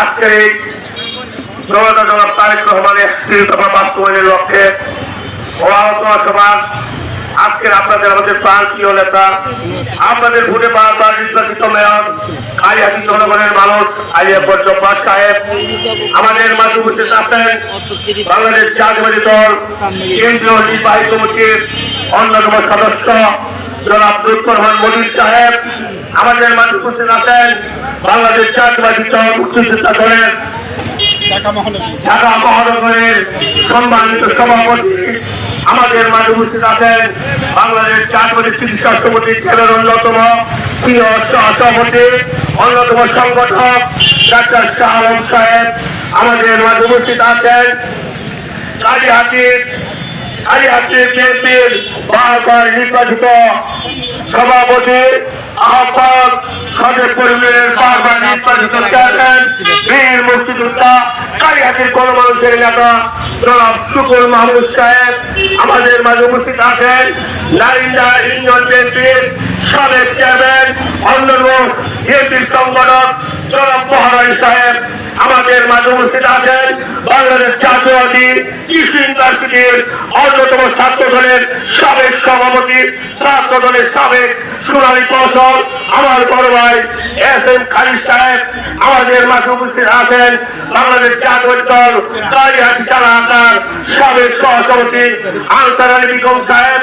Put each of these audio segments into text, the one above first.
আজকের এই জনতা জনাব তারেক রহমানের স্ত্রী তথা বাস্তবায়নের লক্ষ্যে আলোচনা আজকের আপনাদের আমাদের প্রান্তীয় নেতা, আপনাদের ভোটে বারবার নির্বাচিত মেয়র কালিয়াতি জনগণের মানুষ আলিয়াপুর জব্বার সাহেব, আমাদের মাঝে উপস্থিত আছেন বাংলাদেশ জাতীয়বাদী দল, কেন্দ্রীয় নির্বাহী কমিটির অন্যতম সদস্য জনাব লুৎফর রহমান মনির সাহেব। আমাদের মাঝে উপস্থিত আছেন বাংলাদেশ দল মুক্তিযোদ্ধা দলের ঢাকা মহানগরের সম্মানিত সভাপতি। আমাদের মাঝে উপস্থিত আছেন বাংলাদেশ চিকিৎসা অন্যতম সহসভাপতি অন্যতম সংগঠক ডাক্তার শাহ আলম সাহেব। আমাদের মাঝে উপস্থিত আছেন কালীহাতির কালীহাতির বিএনপির বারবার নির্বাচিত সভাপতি আহ্বায়ক সদর পরিবারের বারবার নির্বাচিত চেয়ারম্যান বীর মুক্তিযোদ্ধা কালীহাতির গণমানুষের নেতা জনাব শুকুর মাহমুদ সাহেব আমাদের মাঝে উপস্থিত আছেন। নারিন্দা ইউনিয়ন বিএনপির সাবেক চেয়ারম্যান অন্যতম বিএনপির সংগঠক জনাব মহারানী সাহেব। আমাদের মাঝে উপস্থিত আছেন বাংলাদেশ জাতীয়বাদী কৃষি ইউনিভার্সিটির অন্যতম ছাত্র দলের সাবেক সভাপতি, ছাত্র দলের সাবেক সুনালী কৌশল আমার বড় ভাই এস এম খালিদ সাহেব, আমাদের মাঝে উপস্থিত আছেন বাংলাদেশ জাতীয় দল কালিহাটি সারা আকার সাবেক সহসভাপতি আলতার আলী বিকম সাহেব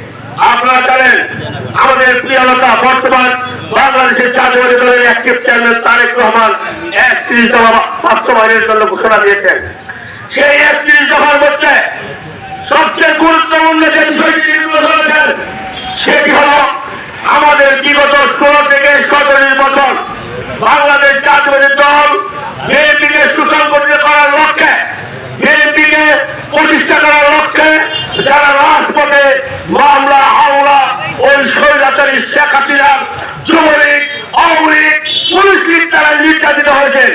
আপনারা জানেন, আমাদের প্রিয় নেতা বর্তমান বাংলাদেশের জাতীয়বাদী দলের অ্যাক্টিভ চেয়ারম্যান তারেক রহমান একত্রিশ দফা বাস্তবায়নের জন্য ঘোষণা দিয়েছেন। সেই একত্রিশ দফার মধ্যে সবচেয়ে গুরুত্বপূর্ণ যে বিষয়টি নির্দেশ সেটি হল আমাদের বিগত ষোলো থেকে সতেরো বছর বাংলাদেশ জাতীয় দল বিএনপিকে সুসংগঠিত করার লক্ষ্যে, বিএনপিকে প্রতিষ্ঠা করার লক্ষ্যে যারা রাজপথে ওই স্বৈরাচারী শেখ হাসিনা যুবলীগ আওয়ামী পুলিশ লীগ তারা নির্যাতিত হয়েছে।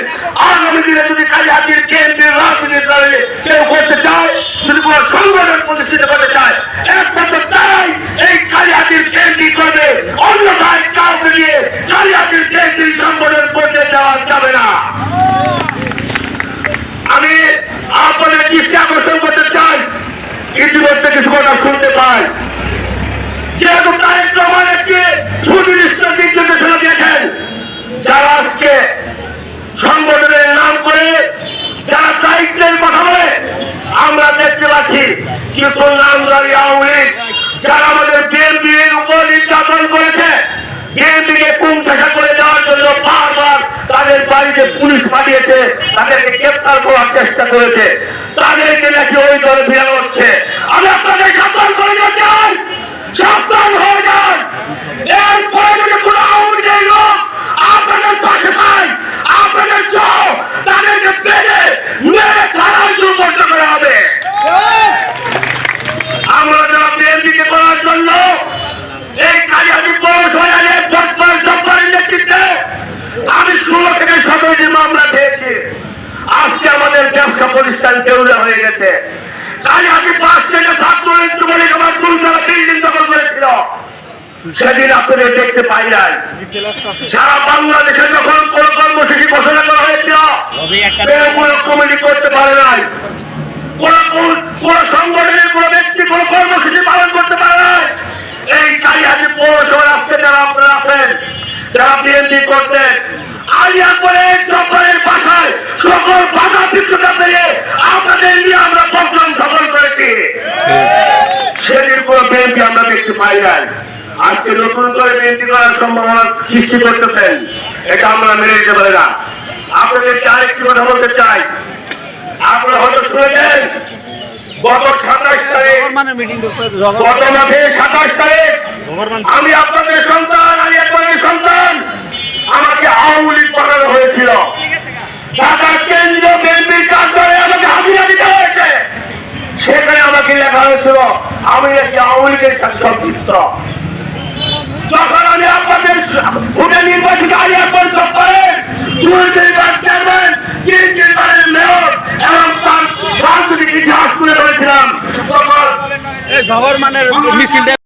আগামী দিনে যদি কালী হাতির কেন্দ্রের রাজনীতি কেউ করতে চায়, যদি কোনো সংগঠন প্রতিষ্ঠিত করতে চায়, একমাত্র তারাই এই কালিহাতির কেন্দ্রিক করবে। অন্যথায় কাউকে দিয়ে কালিহাতির কেন্দ্রিক সংগঠন করতে দেওয়া যাবে না। আমি আপনাদের দৃষ্টি আকর্ষণ করতে চাই। ইতিমধ্যে কিছু কথা শুনতে পাই। তাদের বাড়িতে পুলিশ পাঠিয়েছে তাদেরকে গ্রেপ্তার করার চেষ্টা করেছে। তাদেরকে নাকি ওই দলে ফেরানো হচ্ছে আমি আপনাদের সাবধান করে দিতে চাই সাবধান হয়ে যান এরপরে যদি কোনো আওয়ামী লীগের লোক আপনাদের পাশে পায় আপনাদের সহ তাদেরকে পেরে মেরে থানায় সুপর্দ করা হবে আমরা যারা বিএনপিকে করার জন্য এই কালিয়াটি পৌরসভায় জব্বার জব্বারের নেতৃত্বে আমি ষোলো থেকে সতেরোটি মামলা খেয়েছি আজকে আমাদের ব্যবসা কেউলে হয়ে গেছে। কালিয়াটি পাঁচ থেকে ছাত্র যুবলীগ আমার দুর্গারা বিল্ডিং দখল করেছিল? সেদিন আপনাদের দেখতে পাই নাই। সারা বাংলাদেশে যখন কোন কর্মসূচি ঘোষণা করা হয়েছিল কমিটি করতে পারে নাই। কোন কোন সংগঠনের কোন ব্যক্তি কোন কর্মসূচি পালন করতে পারে নাই। এই কালিহাটি পৌরসভার আজকে যারা আপনারা আছেন যারা বিএনপি করতেন আলিয়া করে জব্বরের ভাষায় সকল বাধা বিক্ষতা পেয়ে আপনাদের নিয়ে আমরা প্রোগ্রাম সফল করেছি। সেদিন কোন বিএনপি আমরা দেখতে পাই নাই। আজকে নতুন করে বিএনপি করার সম্ভাবনা সৃষ্টি করতেছেন এটা আমরা মেনে নিতে পারি না। আপনাদেরকে আরেকটি কথা বলতে চাই। আপনারা হয়তো শুনেছেন গত সাতাশ তারিখ গত মাসে সাতাশ তারিখ আমি আপনাদের সন্তান আমি আপনাদের সন্তান আমাকে আওয়ামী লীগ বানানো হয়েছিল ঢাকা কেন্দ্রীয় বিএনপির কার্যালয়ে আমাকে হাজিরা দিতে হয়েছে হয়েছিল আমি একটি আওয়ামী লীগের সম্পৃক্ত। যখন আমি আপনাদের ভোটে নির্বাচিত আলিয়া পঞ্চায়েত